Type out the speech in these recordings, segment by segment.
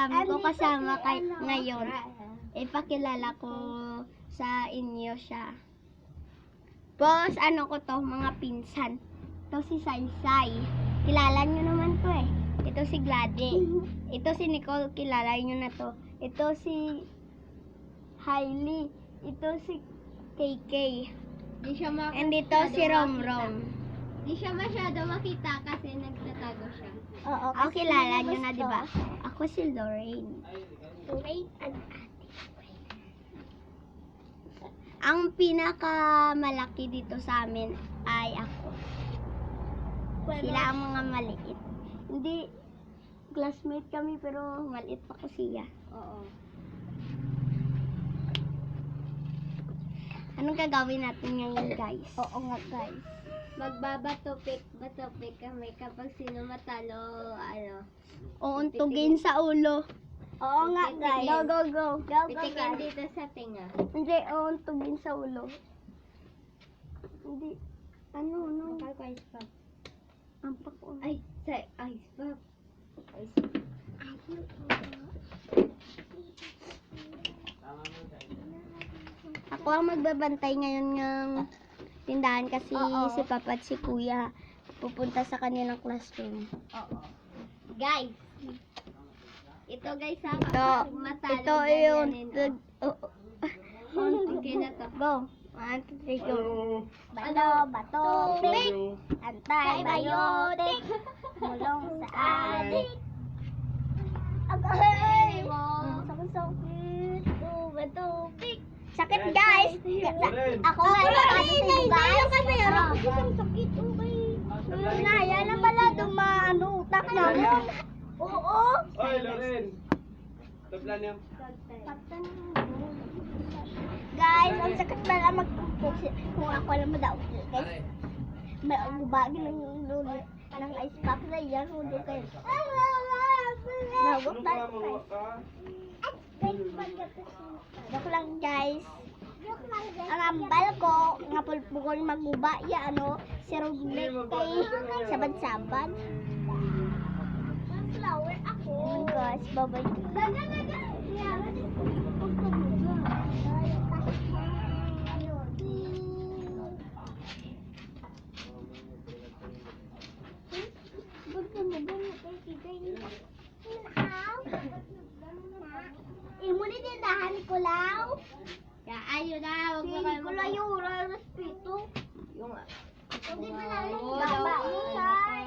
dami ko kasama kay ngayon. Ipakilala ko sa inyo siya. Boss, ano ko to, mga pinsan. Ito si Saysay. Kilala nyo naman to eh. Ito si Glady. Ito si Nicole, kilala nyo na to. Ito si Hailey. Ito si KK. Di siya mak- And ito si Romrom. Di siya masyado makita kasi nagtatago siya. Oo, ako kilala nyo na, di ba? Ako si Lorraine. Wait, Ang pinakamalaki dito sa amin ay ako. Sila ang mga maliit. Hindi, classmate kami pero maliit pa ko siya. Oo. Anong gagawin natin ngayon, guys? Oo nga, guys. Magbabatopik, batopik kami kapag sino matalo, ano, Uuntugin sa ulo. Oo nga, guys. Go, go, go. Go, go, pitikin guys. dito sa tinga. Hindi, uuntugin sa ulo. Hindi. Ano, ano? Kapal ko ice pop. Ampak ko. Ay, sa ice pop. Ice Ako ang magbabantay ngayon ng tindahan kasi Oo. si Papa at si Kuya pupunta sa kanilang classroom. Oo. Guys, ito guys ha, Ito, matalo, ito yung... ganyanin, tug- oh, oh. Okay na to. Go. One, two, three, go. Bato, bato, pick. Antibiotic. Mulong sa adik. Agay! Sakit-sakit. Bato, pick. Sakit guys. Ako nga yung guys. kasi Ah. isang sakit. Okay. Naya na pala dumaano utak na. Oo. Oy, Loren! Tabla niya. Guys, ang sakit pala magtungkok. Kung ako alam mo daw. Guys, may ubagi ng lulo ng ice pack na yan. Hulo kayo. Ano tayo mga ka? Joke lang guys. Ang ambal ko, nga pulpugol maguba, ya ano, si Rugnet kay sabad-sabad. Flower ako. Oh gosh, babay. Gaga, gaga. Imo ni tindahan ni Kulaw. Ya, ayo na, huwag na kayo Kulaw yung respeto. Yung, Hindi pa namin Oo, baba daw,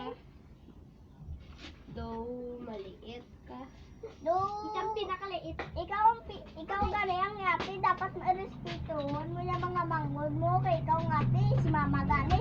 daw maliit ka. No. Isang pinakaliit. Ikaw ang pi- ikaw gani ang ngati dapat ma-respetuhon mo yung mga manggol mo kay ikaw ngati si mama gani